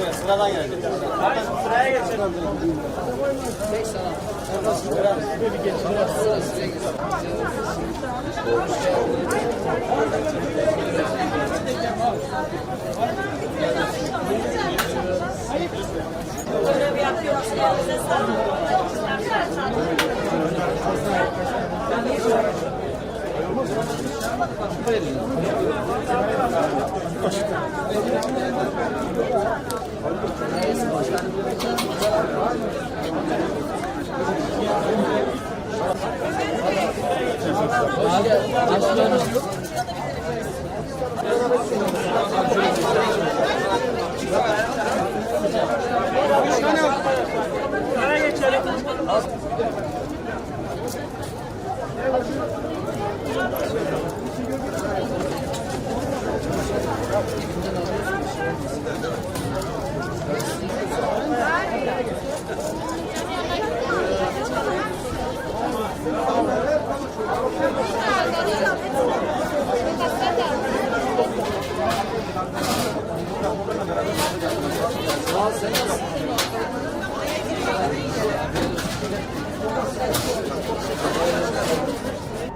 Şöyle sıradan gelecek. Sıraya geçelim. Başkanım. Sana geçelim.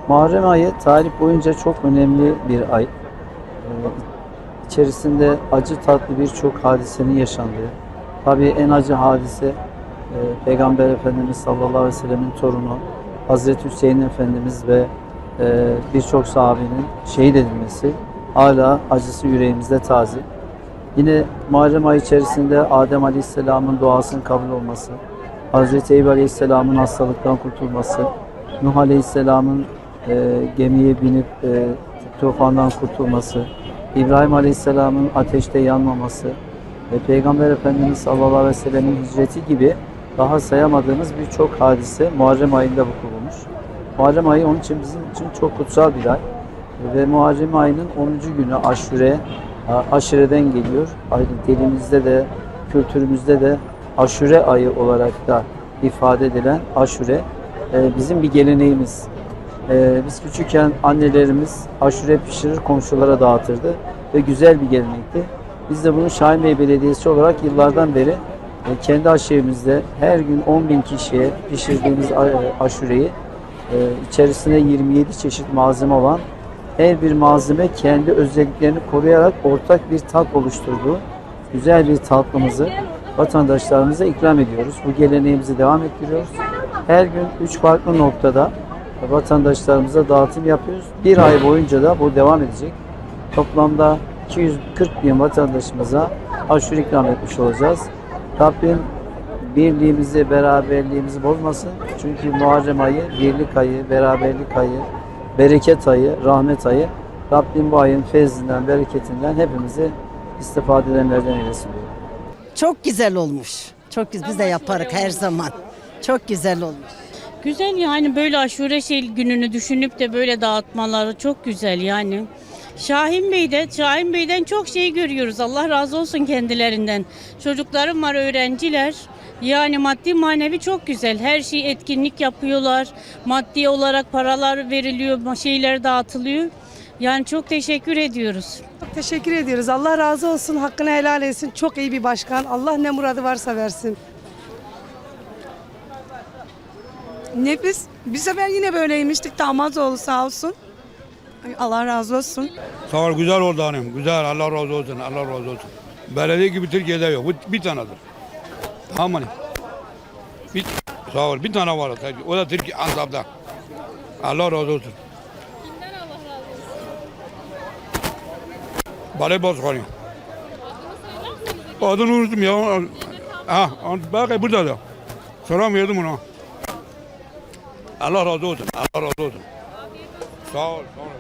Muharrem ayı tarih boyunca çok önemli bir ay. Ee, İçerisinde acı tatlı birçok hadisenin yaşandığı. Tabii en acı hadise e, Peygamber Efendimiz sallallahu aleyhi ve sellemin torunu Hazreti Hüseyin Efendimiz ve e, birçok sahabenin şehit edilmesi. Hala acısı yüreğimizde taze. Yine Muharrem ayı içerisinde Adem Aleyhisselam'ın duasının kabul olması, Hazreti Eyüp Aleyhisselam'ın hastalıktan kurtulması, Nuh Aleyhisselam'ın e, gemiye binip e, tufandan kurtulması, İbrahim Aleyhisselam'ın ateşte yanmaması ve Peygamber Efendimiz sallallahu aleyhi ve sellemin hicreti gibi daha sayamadığımız birçok hadise Muharrem ayında vuku bulmuş. Muharrem ayı onun için bizim için çok kutsal bir ay. Ve Muharrem ayının 10. günü aşure, aşireden geliyor. Dilimizde de, kültürümüzde de aşure ayı olarak da ifade edilen aşure e, bizim bir geleneğimiz. E, biz küçükken annelerimiz aşure pişirir komşulara dağıtırdı ve güzel bir gelenekti. Biz de bunu Şahin Bey Belediyesi olarak yıllardan beri e, kendi aşuremizde her gün 10 bin kişiye pişirdiğimiz a- aşureyi e, içerisinde 27 çeşit malzeme olan her bir malzeme kendi özelliklerini koruyarak ortak bir tat oluşturduğu güzel bir tatlımızı vatandaşlarımıza ikram ediyoruz. Bu geleneğimizi devam ettiriyoruz. Her gün üç farklı noktada vatandaşlarımıza dağıtım yapıyoruz. Bir ay boyunca da bu devam edecek. Toplamda 240 bin vatandaşımıza aşure ikram etmiş olacağız. Rabbim birliğimizi, beraberliğimizi bozmasın. Çünkü Muharrem ayı birlik ayı, beraberlik ayı, bereket ayı, rahmet ayı. Rabbim bu ayın feyzinden, bereketinden hepimizi istifade edenlerden eylesin. Çok güzel olmuş. Çok güzel. Biz de yaparız her zaman. Çok güzel olmuş. Güzel yani böyle aşure şey gününü düşünüp de böyle dağıtmaları çok güzel yani. Şahin Bey'de, Şahin Bey'den çok şey görüyoruz. Allah razı olsun kendilerinden. Çocuklarım var, öğrenciler. Yani maddi manevi çok güzel. Her şey etkinlik yapıyorlar. Maddi olarak paralar veriliyor, şeyler dağıtılıyor. Yani çok teşekkür ediyoruz. Çok teşekkür ediyoruz. Allah razı olsun. Hakkını helal etsin. Çok iyi bir başkan. Allah ne muradı varsa versin. Nefis. Bir sefer yine böyleymiştik. Damazoğlu sağ olsun. Ay, Allah razı olsun. Sağ ol güzel oldu hanım. Güzel Allah razı olsun. Allah razı olsun. Belediye gibi Türkiye'de yok. Bu bir tanedir. Tamam mı? Bir, sağ ol. Bir tane var. O da Türkiye Antap'ta. Allah razı olsun. Bale Bozkır'ı. Adını unuttum ya. Ha, bak burada da. Selam verdim ona. Allah razı olsun. Allah razı olsun. Sağ ol. Sağ ol.